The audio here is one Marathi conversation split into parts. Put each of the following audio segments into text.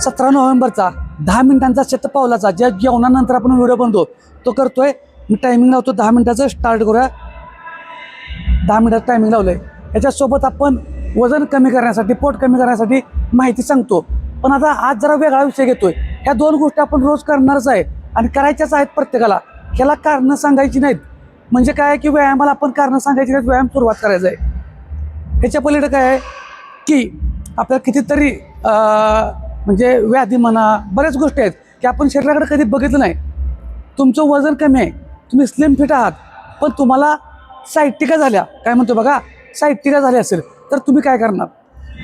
सतरा नोव्हेंबरचा दहा मिनिटांचा शतपावलाचा ज्या जेवणानंतर आपण व्हिडिओ बनतो तो करतोय. मी टायमिंग लावतो दहा मिनिटाचं स्टार्ट करूया. दहा मिनिटाचं टायमिंग लावलं आहे याच्यासोबत आपण वजन कमी करण्यासाठी पोट कमी करण्यासाठी माहिती सांगतो. पण आता आज जरा वेगळा विषय घेतोय. ह्या दोन गोष्टी आपण रोज करणारच आहे आणि करायच्याच आहेत प्रत्येकाला. ह्याला कारणं सांगायची नाहीत. म्हणजे काय आहे की व्यायामाला आपण कारणं सांगायची नाहीत व्यायाम सुरुवात करायचा आहे. ह्याच्या पलीकडे काय आहे की आपल्याला कितीतरी म्हणजे व्याधी म्हणा बऱ्याच गोष्टी आहेत की आपण शरीराकडे कधी बघितलं नाही. तुमचं वजन कमी आहे. तुम्ही स्लिम फिट आहात. पण तुम्हाला सायटिका झाल्या. काय म्हणतो बघा? सायटिका झाली असेल तर तुम्ही काय करणार?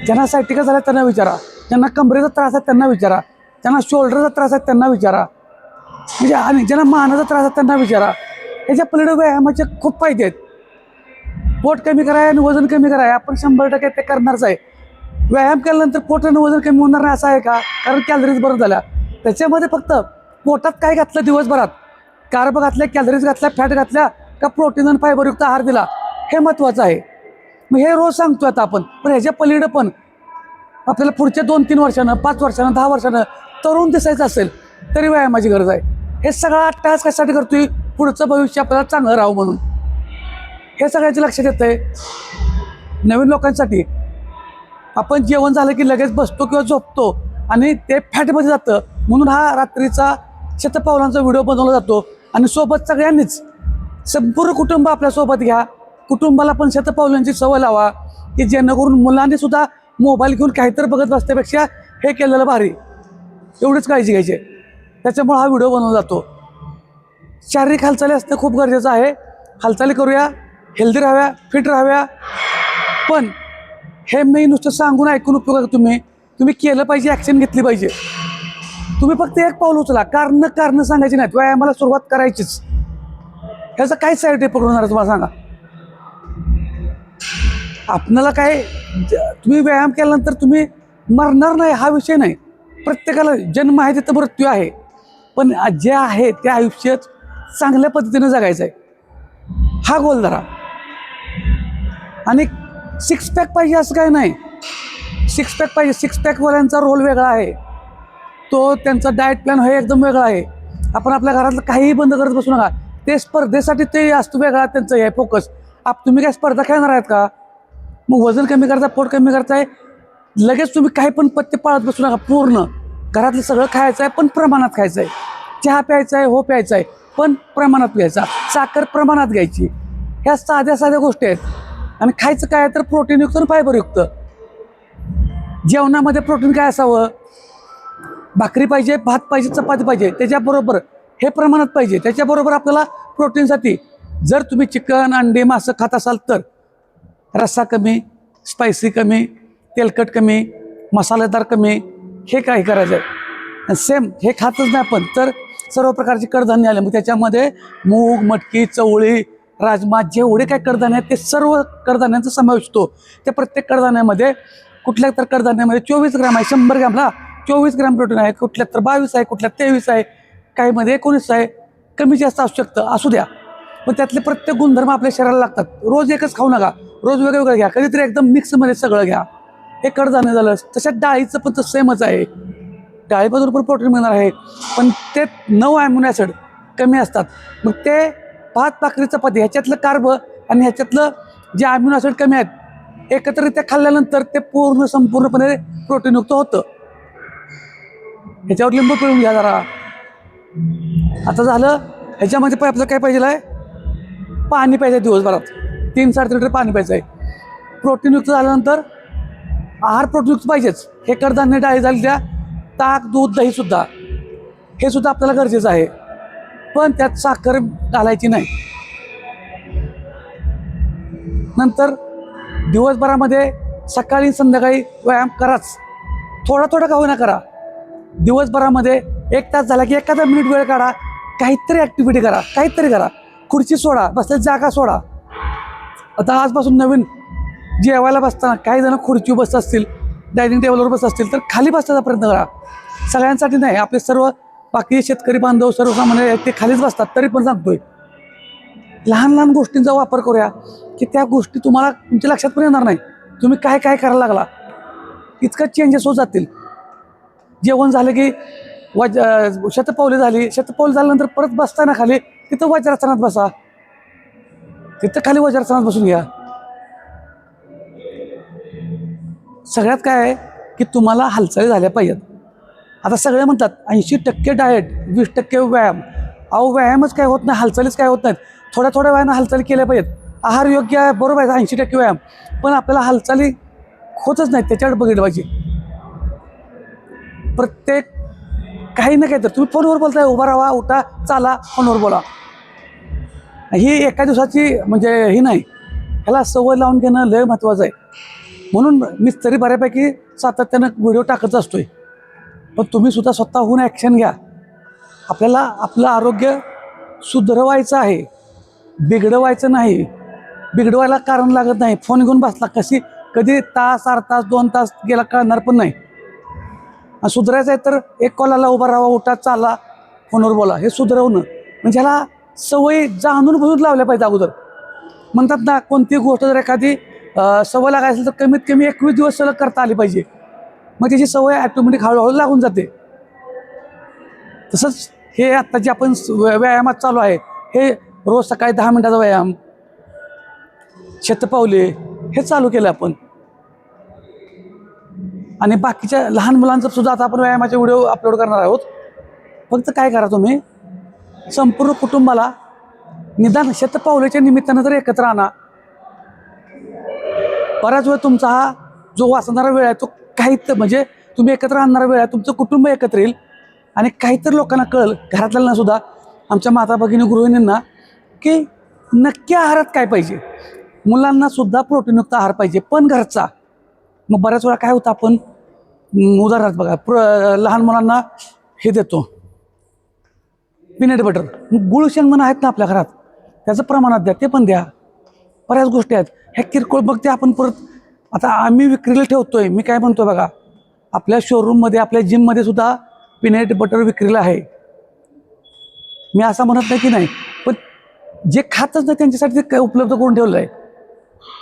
ज्यांना सायटिका झाल्या त्यांना विचारा. ज्यांना कमरेचा त्रास आहे त्यांना विचारा. ज्यांना शोल्डरचा त्रास आहे त्यांना विचारा. म्हणजे आणि ज्यांना मानाचा त्रास आहे त्यांना विचारा. ह्याच्या पलीकडे व्यायामाचे खूप फायदे आहेत. पोट कमी कराय आणि वजन कमी कराय आपण शंभर टक्के ते करणारच आहे. व्यायाम केल्यानंतर पोटानं वजन कमी होणार नाही असं आहे का? कारण कॅलरीज बरं झाल्या. त्याच्यामध्ये फक्त पोटात काय घातलं दिवसभरात? कार्ब घातल्या कॅलरीज घातल्या फॅट घातल्या का प्रोटीन आणि फायबरयुक्त आहार दिला? हे महत्त्वाचं आहे. मग हे रोज सांगतो आता आपण. पण ह्याच्या पलीकडं पण आपल्याला पुढच्या दोन तीन वर्षानं पाच वर्षानं दहा वर्षानं तरुण दिसायचं असेल तरी व्यायामाची गरज आहे. हे सगळा टास्क कशासाठी करतोय? पुढचं भविष्य आपल्याला चांगलं राहावं म्हणून. हे सगळ्याचं लक्षात येतं आहे नवीन लोकांसाठी आपण जेवण झालं की लगेच बसतो किंवा झोपतो आणि ते फॅटमध्ये जातं. म्हणून हा रात्रीचा शतपावलांचा व्हिडिओ बनवला जातो. आणि सोबत सगळ्यांनीच संपूर्ण कुटुंब आपल्यासोबत घ्या. कुटुंबाला पण शतपावलांची सवय लावा. की जेणेकरून मुलांनी सुद्धा मोबाईल घेऊन काहीतरी बघत बसण्यापेक्षा हे केलेलं भारी. एवढीच काळजी घ्यायची. त्याच्यामुळं त्याच्यामुळे हा व्हिडिओ बनवला जातो. शारीरिक हालचाली असणं खूप गरजेचं आहे. हालचाली करूया. हेल्दी राहाव्या फिट राहाव्या पण हे मी नुसतं सांगून ऐकून उपयोग आहे तुम्ही. तुम्ही केलं पाहिजे ॲक्शन घेतली पाहिजे. तुम्ही फक्त एक पाऊल उचला. कारण कारण सांगायची नाहीत व्यायामाला सुरुवात करायचीच. ह्याचा काय साईड इफेक्ट होणार आहे तुम्हाला सांगा. आपणाला काय ज- तुम्ही व्यायाम केल्यानंतर तुम्ही मरणार नाही हा विषय नाही. प्रत्येकाला जन्म आहे तिथं मृत्यू आहे. पण जे आहे त्या आयुष्यात चांगल्या पद्धतीने जगायचं आहे हा गोल धरा. आणि सिक्स पॅक पाहिजे असं काय नाही. सिक्स पॅक पाहिजे. सिक्स पॅकवाल्यांचा रोल वेगळा आहे. तो त्यांचा डाएट प्लॅन हे एकदम वेगळा आहे. आपण आपल्या घरातलं काहीही बंद करत बसू नका. ते स्पर्धेसाठी ते असतो वेगळा त्यांचं हे फोकस आप तुम्ही काय स्पर्धा खेळणार आहेत का? मग वजन कमी करता पोट कमी करताय. लगेच तुम्ही काही पण पत्ते पाळत बसू नका पूर्ण. घरातलं सगळं खायचं आहे पण प्रमाणात खायचं आहे. चहा प्यायचा आहे हो प्यायचा आहे पण प्रमाणात प्यायचा साखर प्रमाणात घ्यायची. ह्या साध्या साध्या गोष्टी आहेत. आणि खायचं काय तर प्रोटीनयुक्त आणि फायबरयुक्त जेवणामध्ये प्रोटीन काय असावं? भाकरी पाहिजे भात पाहिजे चपाती पाहिजे त्याच्याबरोबर हे प्रमाणात पाहिजे. त्याच्याबरोबर आपल्याला प्रोटीनसाठी जर तुम्ही चिकन अंडे मासं खात असाल तर रस्सा कमी स्पायसी कमी तेलकट कमी मसालेदार कमी हे काय करायचं आहे. सेम हे खातच नाही आपण तर सर्व प्रकारचे कडधान्य आले. मग त्याच्यामध्ये मूग मटकी चवळी राजमा जेवढे काय कडधान्य आहेत ते सर्व कडधान्यांचा समावेश होतो. त्या प्रत्येक कडधान्यामध्ये कुठल्या तर कडधान्यामध्ये चोवीस ग्राम आहे शंभर ग्रॅमला चोवीस ग्राम प्रोटीन आहे कुठल्यात तर बावीस आहे कुठल्यात तेवीस आहे काहीमध्ये एकोणीस आहे कमी जास्त असू शकतं असू द्या. पण त्यातले प्रत्येक गुणधर्म आपल्या शरीराला लागतात. रोज एकच खाऊ नका रोज वेगवेगळं घ्या कधीतरी एकदम मिक्समध्ये सगळं घ्या. हे कडधान्य झालं तशात डाळीचं पण तर सेमच आहे. डाळीपासून पण प्रोटीन मिळणार आहे. पण ते नऊ ॲम्युनो ॲसिड कमी असतात. मग ते पाच भाकरी चपाती ह्याच्यातलं कार्ब आणि ह्याच्यातलं जे अमिनो ॲसिड कमी आहेत एकत्रित्या खाल्ल्यानंतर ते पूर्ण संपूर्णपणे प्रोटीनयुक्त होतं. ह्याच्यावर लिंबू पिळून घ्या जरा. आता झालं ह्याच्यामध्ये पण आपलं काय पाहिजे आहे? पाणी पाहिजे दिवसभरात. तीन साडे लिटर पाणी पाहिजे आहे. प्रोटीनयुक्त झाल्यानंतर आहार प्रोटीनयुक्त पाहिजेच. हे कडधान्य डाळी झाली त्या ताक दूध दहीसुद्धा हे सुद्धा आपल्याला गरजेचं आहे. पण त्यात साखर घालायची नाही. नंतर दिवसभरामध्ये सकाळी संध्याकाळी व्यायाम कराच. थोडा थोडा का होईना करा. दिवसभरामध्ये एक तास झाला की एखादा मिनिट वेळ काढा. काहीतरी ॲक्टिव्हिटी करा. काहीतरी करा. खुर्ची सोडा. बसल्याची जागा सोडा. आता आजपासून नवीन जेवायला बसताना काही जण खुर्ची बसत असतील डायनिंग टेबलवर बसत असतील तर खाली बसण्याचा प्रयत्न करा. सगळ्यांसाठी नाही आपले सर्व बाकी शेतकरी बांधव सर्वसामान्य ते खालीच बसतात तरी पण सांगतोय. लहान लहान गोष्टींचा वापर करूया की त्या गोष्टी तुम्हाला तुमच्या लक्षात पण येणार नाही. तुम्ही काय काय करायला लागला इतकं चेंजेस होत जातील. जेवण झालं की वज शतपावली झाली शतपावली झाल्यानंतर परत बसताना खाली तिथं वज्रासनात बसा. तिथं खाली वज्रासनात बसून घ्या. सगळ्यात काय आहे की तुम्हाला हालचाली झाल्या पाहिजेत. आता सगळे म्हणतात ऐंशी टक्के डाएट वीस टक्के व्यायाम. अहो व्यायामच काय होत नाही हालचालीच काय होत नाहीत. थोड्या थोड्या वेळानं हालचाली केल्या पाहिजेत. आहार योग्य आहे बरोबर आहे ऐंशी टक्के व्यायाम. पण आपल्याला हालचाली होतच नाहीत त्याच्याकडे बघितलं पाहिजे. प्रत्येक काही ना काही तर तुम्ही फोनवर बोलताय उभा राहा उठा चाला फोनवर बोला. ही एका दिवसाची म्हणजे ही नाही. ह्याला सवय लावून घेणं लय महत्त्वाचं आहे. म्हणून मी तरी बऱ्यापैकी सातत्यानं व्हिडिओ टाकत असतोय. पण तुम्ही सुद्धा स्वतःहून ॲक्शन घ्या. आपल्याला आपलं आरोग्य सुधरवायचं आहे. बिघडवायचं नाही. बिघडवायला कारण लागत नाही. फोन घेऊन बसला कशी कधी तास अर्धा तास दोन तास गेला कळणार पण नाही. सुधरायचं सुधारायचं आहे तर एक कॉलाला उभा राहा उठा चाला फोनवर बोला. हे सुधरवणं. म्हणजे ह्याला सवयी जाणून बुजून लावल्या पाहिजे अगोदर. म्हणतात ना कोणती गोष्ट जर एखादी सवय लागायची असेल तर कमीत कमी एकवीस दिवस सलग करता आली पाहिजे. मग त्याची सवय ॲटोमॅटिक हळूहळू लागून जाते. तसंच हे आत्ता जे आपण व्या- व्यायामात चालू आहे हे रोज सकाळी दहा मिनिटाचा व्यायाम शतपावले हे चालू केलं आपण. आणि बाकीच्या लहान मुलांचं सुद्धा आता आपण व्यायामाचे व्हिडिओ अपलोड करणार आहोत. फक्त काय करा तुम्ही संपूर्ण कुटुंबाला निदान शतपावलेच्या निमित्तानं तर एकत्र आणा. बराच वेळ तुमचा हा जो वाचणारा वेळ आहे तो काही तर म्हणजे तुम्ही एकत्र आणणारा वेळ आहे तुमचं कुटुंब एकत्र येईल. आणि काहीतरी लोकांना कळल घरातल्यांना सुद्धा आमच्या माता भगिनी गृहिणींना की नक्की आहारात काय पाहिजे? मुलांना सुद्धा प्रोटीनयुक्त आहार पाहिजे पण घरचा. मग बऱ्याच वेळा काय होतं आपण उदाहरणार्थ बघा प्र लहान मुलांना हे देतो. पीनट बटर मग गुळ शेंगदाणा आहेत ना आपल्या घरात त्याचं प्रमाणात द्या ते पण द्या. बऱ्याच गोष्टी आहेत. ह्या किरकोळ मग ते आपण परत आता आम्ही विक्रीला ठेवतोय. मी काय म्हणतो बघा आपल्या शोरूममध्ये आपल्या जिममध्ये सुद्धा पीनट बटर विक्रीला आहे. मी असं म्हणत नाही की नाही पण जे खातच नाही त्यांच्यासाठी ते काय उपलब्ध करून ठेवलं आहे.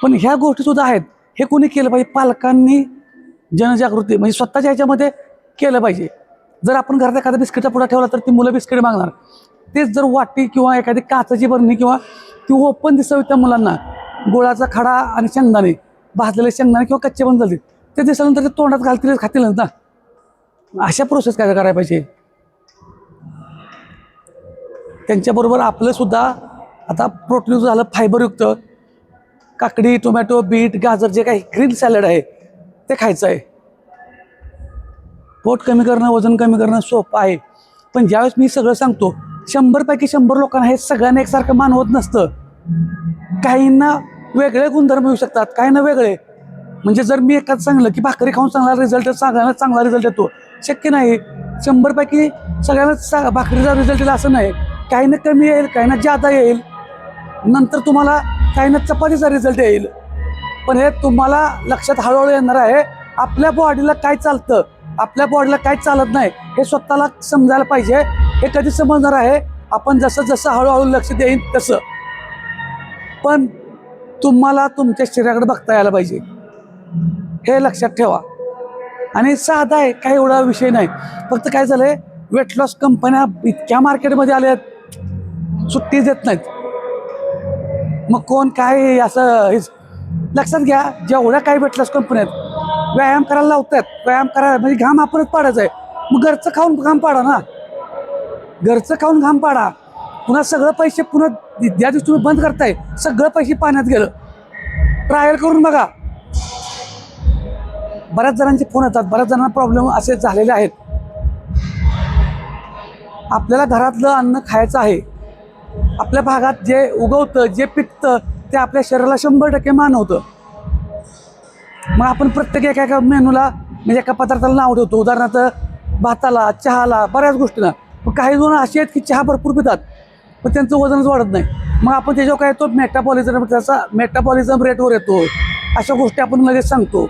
पण ह्या गोष्टीसुद्धा आहेत. हे कोणी केलं पाहिजे? पालकांनी जनजागृती म्हणजे स्वतःच्या ह्याच्यामध्ये केलं पाहिजे. जर आपण घरात एखादा बिस्किटचा पुढा ठेवला तर ती मुलं बिस्किट मागणार. तेच जर वाटी किंवा एखादी काचाची बरणी किंवा ती ओपन दिसावी त्या मुलांना गुळाचा खडा आणि शेंगदाणे भाजलेले शेंगदाणे किंवा कच्चे पण झाले ते दिसल्यानंतर ते तोंडात घालतील खातीलच ना. अशा प्रोसेस काय करायला पाहिजे? त्यांच्याबरोबर आपलं सुद्धा आता प्रोटीन झालं फायबरयुक्त काकडी टोमॅटो बीट गाजर जे काही ग्रीन सॅलड आहे ते खायचं आहे. पोट कमी करणं वजन कमी करणं सोपं आहे. पण ज्यावेळेस मी सगळं सांगतो शंभरपैकी शंभर लोकांना हे सगळ्यांना एकसारखं मान होत नसतं. काहींना वेगळे गुणधर्म येऊ शकतात. काहींना वेगळे. म्हणजे जर मी एकाच सांगलं की भाकरी खाऊन चांगला रिझल्ट सगळ्यांना चांगला रिझल्ट येतो. शक्य नाही. शंभरपैकी सगळ्यांना सा भाकरीचा रिझल्ट येईल असं नाही. काही ना कमी येईल काही ना जादा येईल. नंतर तुम्हाला काही ना चपातीचा रिझल्ट येईल. पण हे तुम्हाला लक्षात हळूहळू येणार आहे आपल्या बॉडीला काय चालतं आपल्या बॉडीला काय चालत नाही हे स्वतःला समजायला पाहिजे. हे कधी समजणार आहे? आपण जसं जसं हळूहळू लक्ष देईन तसं. पण तुम्हाला तुमच्या शरीराकडे बघता यायला पाहिजे. हे लक्षात ठेवा. आणि साधा आहे काही एवढा विषय नाही. फक्त काय झालंय वेट लॉस कंपन्या इतक्या मार्केटमध्ये आल्या आहेत. सुट्टी देत नाहीत. मग कोण काय असं हेच लक्षात घ्या जेवढ्या काही वेट लॉस कंपन्या आहेत व्यायाम करायला लावतात व्यायाम करायला म्हणजे घाम आपणच पाडायचा आहे. मग घरचं खाऊन घाम पाडा ना. घरचं खाऊन घाम पाडा. पुन्हा सगळं पैसे पुन्हा ज्या दिवशी तुम्ही बंद करताय सगळं पैसे पाण्यात गेलं. ट्रायल करून बघा. बऱ्याच जणांचे फोन येतात बऱ्याच जणांना प्रॉब्लेम असे झालेले आहेत. आपल्याला घरातलं अन्न खायचं आहे. आपल्या भागात जे उगवतं जे पिकतं ते आपल्या शरीराला शंभर टक्के मानवतं मग आपण प्रत्येक एका एका मेनूला म्हणजे एका पदार्थाला नाव ठेवतो उदाहरणार्थ भाताला चहाला बऱ्याच गोष्टींना मग काही जण असे आहेत की चहा भरपूर पितात. पण त्यांचं वजनच वाढत नाही. मग आपण त्याच्यावर काय येतो? मेटाबॉलिझम त्याचा मेटाबॉलिझम रेटवर येतो. अशा गोष्टी आपण लगेच सांगतो.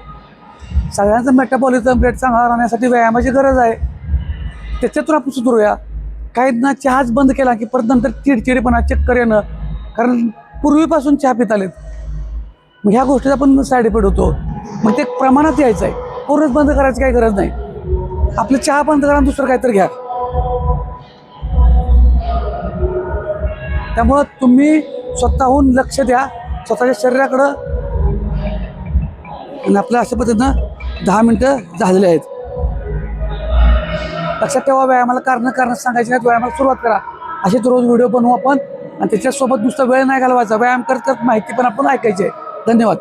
सगळ्यांचं मेटाबॉलिझम रेट चांगला राहण्यासाठी व्यायामाची गरज आहे. त्याच्यातून आपण सुधारूया. काहींना चहाच बंद केला की परत नंतर चिडचिडेपणा चक्कर येणं. कारण पूर्वीपासून चहा पित आलेत. मग ह्या गोष्टीचा पण साईड इफेक्ट होतो. मग ते प्रमाणात यायचं आहे पूर्णच बंद करायची काही गरज नाही. आपलं चहा बंद करा दुसरं काहीतरी घ्या. त्यामुळं तुम्ही स्वतःहून लक्ष द्या स्वतःच्या शरीराकडं. आणि आपल्या अशा पद्धतीनं दहा मिनटं झालेले आहेत. लक्षात ठेवा व्यायामाला कारण कारण सांगायची नाहीत व्यायामाला सुरुवात करा. असेच रोज व्हिडिओ बनवू आपण आणि त्याच्यासोबत नुसता वेळ नाही घालवायचा. व्यायाम करत करत माहिती पण आपण ऐकायची आहे. धन्यवाद.